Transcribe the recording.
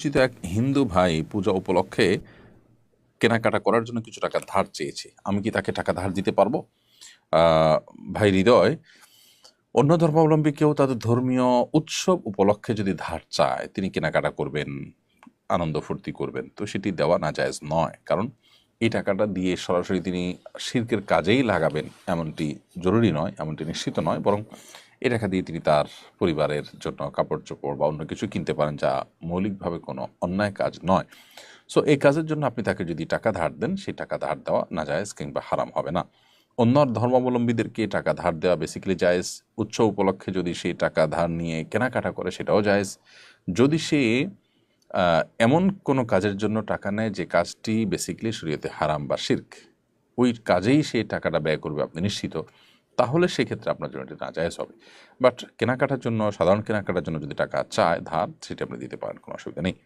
পরিচিত এক হিন্দু ভাই পূজা উপলক্ষে কেনাকাটা করার জন্য কিছু টাকা ধার চেয়েছে। আমি কি তাকে টাকা ধার দিতে পারব? ভাই হৃদয়, অন্য ধর্মাবলম্বী কেউ তাদের ধর্মীয় উৎসব উপলক্ষে যদি ধার চায়, তিনি কেনাকাটা করবেন, আনন্দ ফুর্তি করবেন, তো সেটি দেওয়া না জায়েজ নয়। কারণ এই টাকাটা দিয়ে সরাসরি তিনি শিল্পের কাজেই লাগাবেন, এমনটি জরুরি নয়, এমনটি নিশ্চিত নয়। বরং এই টাকা দিয়ে তিনি তার পরিবারের জন্য কাপড় চোপড় বা অন্য কিছু কিনতে পারেন যা মৌলিকভাবে কোনো অন্যায় কাজ নয়। সো এই কাজের জন্য আপনি তাকে যদি টাকা ধার দেন, সেই টাকা ধার দেওয়া না জায়েজ কিংবা হারাম হবে না। অন্য ধর্মাবলম্বীদেরকে টাকা ধার দেওয়া বেসিক্যালি জায়েজ। উৎসব উপলক্ষে যদি সেই টাকা ধার নিয়ে কেনাকাটা করে, সেটাও জায়েজ। যদি সে এমন কোনো কাজের জন্য টাকা নেয় যে কাজটি বেসিক্যালি শরীয়তে হারাম বা শির্ক, ওই কাজেই সেই টাকাটা ব্যয় করবে, আপনি নিশ্চিত। তাহলে সেক্ষেত্রে আপনার জন্য এটা নাজায়জ হবে। বাট কেনাকাটার জন্য, সাধারণ কেনাকাটার জন্য যদি টাকা চায়, ধার, সেটা আপনি দিতে পারেন, কোনো অসুবিধা নেই।